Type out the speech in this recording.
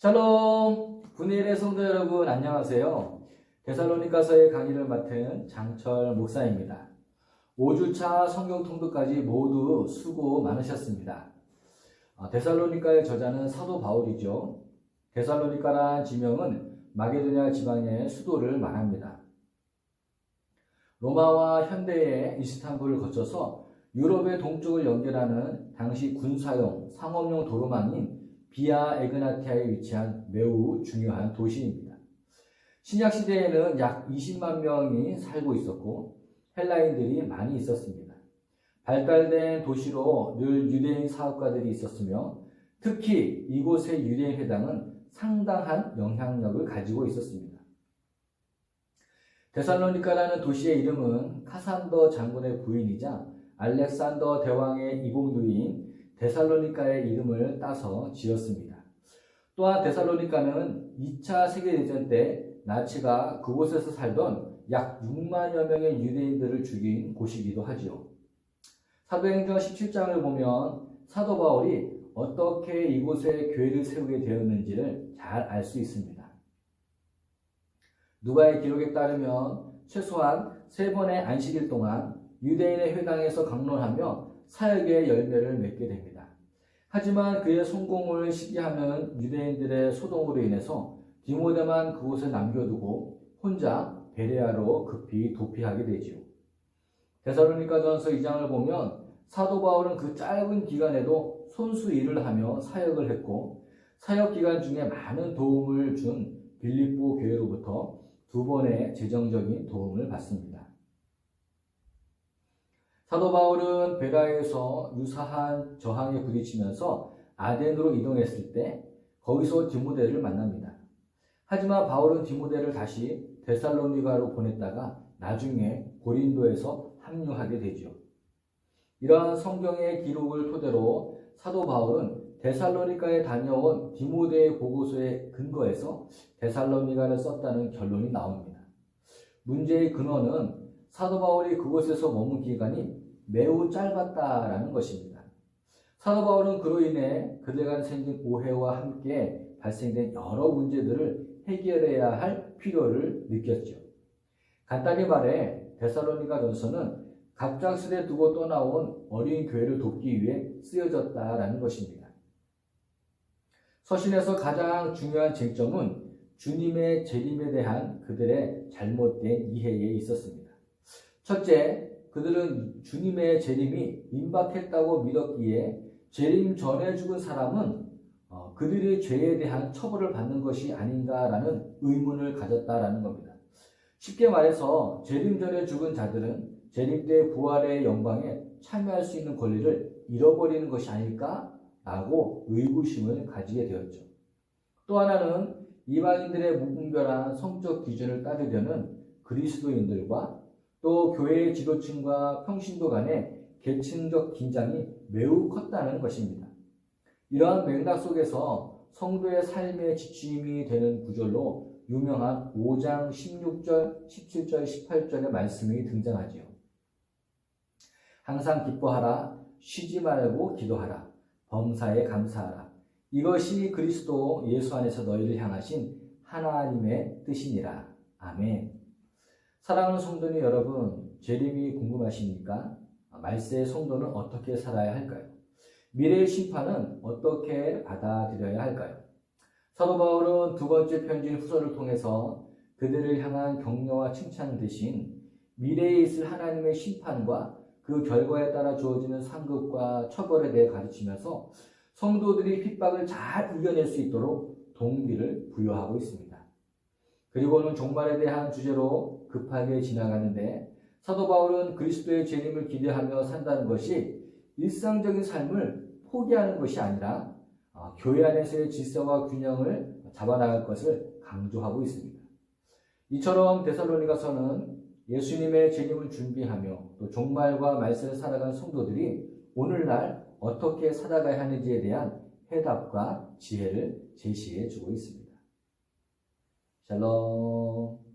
샬롬! 분일의 성도 여러분 안녕하세요. 데살로니가서의 강의를 맡은 장철 목사입니다. 5주차 성경 통독까지 모두 수고 많으셨습니다. 아, 데살로니가의 저자는 사도 바울이죠. 데살로니가란 지명은 마게도냐 지방의 수도를 말합니다. 로마와 현대의 이스탄불을 거쳐서 유럽의 동쪽을 연결하는 당시 군사용, 상업용 도로망인 비아 에그나티아에 위치한 매우 중요한 도시입니다. 신약 시대에는 약 20만 명이 살고 있었고 헬라인들이 많이 있었습니다. 발달된 도시로 늘 유대인 사업가들이 있었으며 특히 이곳의 유대인 회당은 상당한 영향력을 가지고 있었습니다. 데살로니카라는 도시의 이름은 카산더 장군의 부인이자 알렉산더 대왕의 이복 누이인 데살로니카의 이름을 따서 지었습니다. 또한 데살로니카는 2차 세계대전 때 나치가 그곳에서 살던 약 6만여 명의 유대인들을 죽인 곳이기도 하지요. 사도행전 17장을 보면 사도 바울이 어떻게 이곳에 교회를 세우게 되었는지를 잘 알 수 있습니다. 누가의 기록에 따르면 최소한 세 번의 안식일 동안 유대인의 회당에서 강론하며 사역의 열매를 맺게 됩니다. 하지만 그의 성공을 시기하는 유대인들의 소동으로 인해서 디모데만 그곳에 남겨두고 혼자 베레아로 급히 도피하게 되지요. 데살로니가전서 2장을 보면 사도 바울은 그 짧은 기간에도 손수 일을 하며 사역을 했고 사역 기간 중에 많은 도움을 준 빌립보 교회로부터 두 번의 재정적인 도움을 받습니다. 사도 바울은 베라에서 유사한 저항에 부딪히면서 아덴으로 이동했을 때 거기서 디모데를 만납니다. 하지만 바울은 디모데를 다시 데살로니가로 보냈다가 나중에 고린도에서 합류하게 되죠. 이러한 성경의 기록을 토대로 사도 바울은 데살로니가에 다녀온 디모데의 보고서에 근거해서 데살로니가를 썼다는 결론이 나옵니다. 문제의 근원은 사도 바울이 그곳에서 머문 기간이 매우 짧았다라는 것입니다. 사도 바울은 그로 인해 그들 간 생긴 오해와 함께 발생된 여러 문제들을 해결해야 할 필요를 느꼈죠. 간단히 말해 데살로니가 전서는 갑작스레 두고 떠나온 어린 교회를 돕기 위해 쓰여졌다라는 것입니다. 서신에서 가장 중요한 쟁점은 주님의 재림에 대한 그들의 잘못된 이해에 있었습니다. 첫째, 그들은 주님의 재림이 임박했다고 믿었기에 재림 전에 죽은 사람은 어, 그들의 죄에 대한 처벌을 받는 것이 아닌가라는 의문을 가졌다라는 겁니다. 쉽게 말해서 재림 전에 죽은 자들은 재림 때 부활의 영광에 참여할 수 있는 권리를 잃어버리는 것이 아닐까라고 의구심을 가지게 되었죠. 또 하나는 이방인들의 무분별한 성적 기준을 따르려는 그리스도인들과 또 교회의 지도층과 평신도 간의 계층적 긴장이 매우 컸다는 것입니다. 이러한 맥락 속에서 성도의 삶의 지침이 되는 구절로 유명한 5장 16절, 17절, 18절의 말씀이 등장하지요. 항상 기뻐하라, 쉬지 말고 기도하라, 범사에 감사하라. 이것이 그리스도 예수 안에서 너희를 향하신 하나님의 뜻이니라. 아멘. 사랑하는 성도님 여러분, 재림이 궁금하십니까? 말세의 성도는 어떻게 살아야 할까요? 미래의 심판은 어떻게 받아들여야 할까요? 사도 바울은 두 번째 편지 후서를 통해서 그들을 향한 격려와 칭찬 대신 미래에 있을 하나님의 심판과 그 결과에 따라 주어지는 상급과 처벌에 대해 가르치면서 성도들이 핍박을 잘 이겨낼 수 있도록 동기를 부여하고 있습니다. 그리고는 종말에 대한 주제로 급하게 지나가는데 사도 바울은 그리스도의 재림을 기대하며 산다는 것이 일상적인 삶을 포기하는 것이 아니라 교회 안에서의 질서와 균형을 잡아나갈 것을 강조하고 있습니다. 이처럼 데살로니가서는 예수님의 재림을 준비하며 또 종말과 말세를 살아간 성도들이 오늘날 어떻게 살아가야 하는지에 대한 해답과 지혜를 제시해 주고 있습니다. 샬롬